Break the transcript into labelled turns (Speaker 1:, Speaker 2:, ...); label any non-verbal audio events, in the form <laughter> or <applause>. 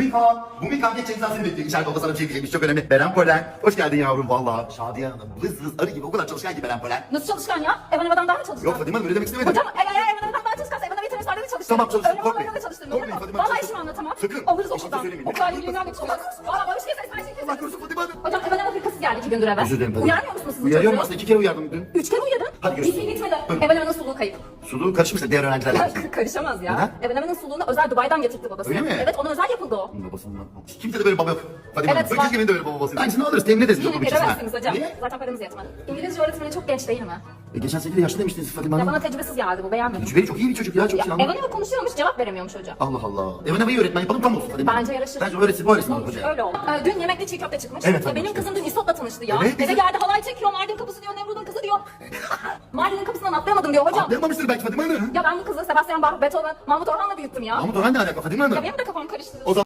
Speaker 1: Bumika, Bumika geç sen seni bekliyor. İçeride oda sana bir şey diyecekmiş. Çok önemli. Beren Polen. Hoş geldin yavrum valla. Şadiye Hanım. Hız hız arı gibi o kadar çalışkan ki Beren Polen.
Speaker 2: Nasıl çalışkan ya? Evan Eva'dan daha mı çalışkan?
Speaker 1: Yok Fadime Hanım öyle demek istemedim.
Speaker 2: Hocam eğer eğer Evan Eva'dan daha çalışkansa Evan Eva'yı teneffüslerde de çalıştırın.
Speaker 1: Tamam, çalıştırın,
Speaker 2: Öyle
Speaker 1: korkmayın.
Speaker 2: da çalıştırın.
Speaker 1: Korkmayın? Fadime Hanım, çalıştırın.
Speaker 2: işimi anlatamam.
Speaker 1: Sakın.
Speaker 2: Alırız
Speaker 1: kimse
Speaker 2: okuldan.
Speaker 1: söylemeyin.
Speaker 2: Okul aileliğinden geçiyorlar. Valla bir şey ses ben şey
Speaker 1: Allah korusun Fadime Hanım.
Speaker 2: Hocam Evan Eva hırkasız geldi iki gündür eve.
Speaker 1: Özür dilerim Fadime.
Speaker 2: Uyarmıyor musunuz
Speaker 1: Uyarıyorum aslında iki kere uyardım dün.
Speaker 2: Üç kere uyarın.
Speaker 1: Hadi görüşürüz.
Speaker 2: Bir bitmedi.
Speaker 1: Buyurun.
Speaker 2: Evan Eva'nın suluğu kayıp.
Speaker 1: Suluğu karışmış da diğer öğrenciler <laughs> yapmış.
Speaker 2: Karışamaz ya.
Speaker 1: Neden?
Speaker 2: Evan Eva'nın suluğunu özel Dubai'den getirtti babası.
Speaker 1: Öyle mi?
Speaker 2: Evet ona özel yapıldı o.
Speaker 1: Babasından. Kimse de böyle baba yok. Fadime
Speaker 2: Evet,
Speaker 1: Hanım.
Speaker 2: var.
Speaker 1: Öküz gibi de böyle baba babası. Aynısını alırız. Temin ederiz. bütçesinden.
Speaker 2: Edemezsiniz hocam.
Speaker 1: Niye?
Speaker 2: Zaten paramız yetmedi. İngilizce öğretmeni çok genç değil mi?
Speaker 1: E, geçen sene de yaşlı demiştiniz Fadime
Speaker 2: Ya
Speaker 1: Hanım.
Speaker 2: bana tecrübesiz geldi bu beğenmedim.
Speaker 1: Cübeli çok iyi bir çocuk ya. Çok
Speaker 2: Ya,
Speaker 1: şey anlamadım.
Speaker 2: Eva konuşuyormuş cevap veremiyormuş hoca.
Speaker 1: Allah Allah. Evan Eva'yı öğretmen yapalım tam olsun Fadime Hanım.
Speaker 2: Bence yarışır.
Speaker 1: Bence öğretsin. Bu öğretsin hoca.
Speaker 2: Öyle oldu. Ee, dün yemekte çiğ köfte çıkmış.
Speaker 1: Evet,
Speaker 2: Ya benim kızım dün İsot'la tanıştı ya.
Speaker 1: Evet,
Speaker 2: Eve
Speaker 1: bizim-
Speaker 2: geldi halay çekiyor Mardin atlayamadım diyor hocam.
Speaker 1: Atlayamamıştır belki Fadime Hanım.
Speaker 2: Ya ben bu kızı Sebastian Bach, Beethoven, Mahmut Orhan'la büyüttüm ya.
Speaker 1: Mahmut Orhan ne alaka Fadime Hanım?
Speaker 2: Ya benim de kafam karıştı.
Speaker 1: O zaman